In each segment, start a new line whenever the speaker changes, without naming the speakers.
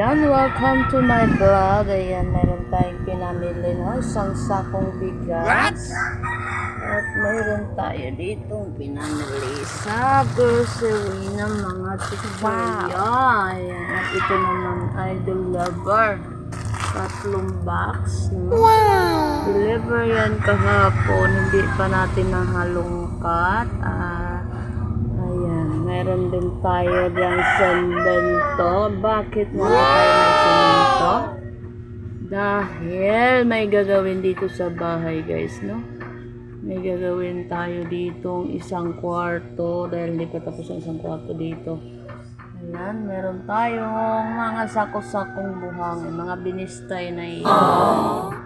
Ayan, welcome to my vlog. Ayan, meron tayong pinamili, no? Isang sakong bigas. At mayroon tayo ditong pinamili sa grocery ng mga tiksurya. Ayan, at ito naman ay Lover. Tatlong box, no? Wow! Deliver yan kahapon. Hindi pa natin nahalongkat. Ah, ayan, meron din tayo diyang semento. Bakit mo tayo may semento? Dahil may gagawin dito sa bahay, guys, no? May gagawin tayo ditong isang kwarto dahil hindi pa tapos ang isang kwarto dito. Ayan, meron tayong mga sako-sakong buhangin, mga binistay na iyon.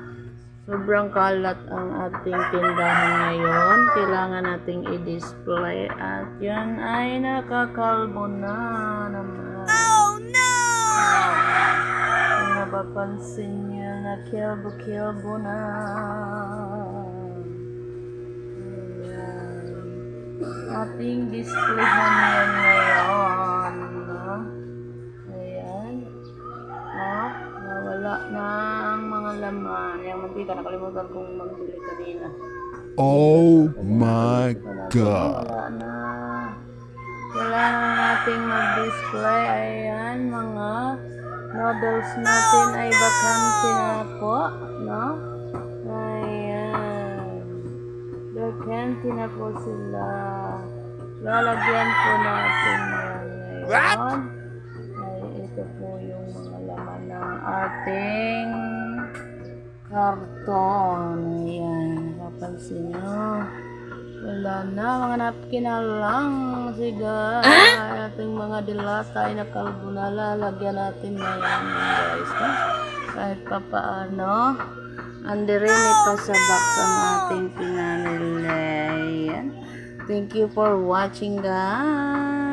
Sobrang kalat ang ating tindahan ngayon. Kailangan nating i-display at yan ay nakakalbo na naman. Kung napapansin niyo na kilbo-kilbo na. Ayan. Ating displayhan yan ngayon. No? Ayan. Ah, nawala na ang mga laman. Yung mantika, nakalimutan kong magbili kanina.
Oh my
Wala na,
god.
Wala na. Nating mag-display. Ayan, mga noodles natin ay bakante na po. No? Ayan. Bakante na po sila. Lalagyan po natin yan ngayon. Ay, ito po yung mga laman ng ating karton. Ayan, napapansin nyo. Wala na, mga napkin na lang. Siga, ating mga dilata ay nakalbo na. Lalagyan natin na yan, guys. No? Kahit pa paano. Andirin pa sa box ang ating pinamili. Ayan. Thank you for watching, guys.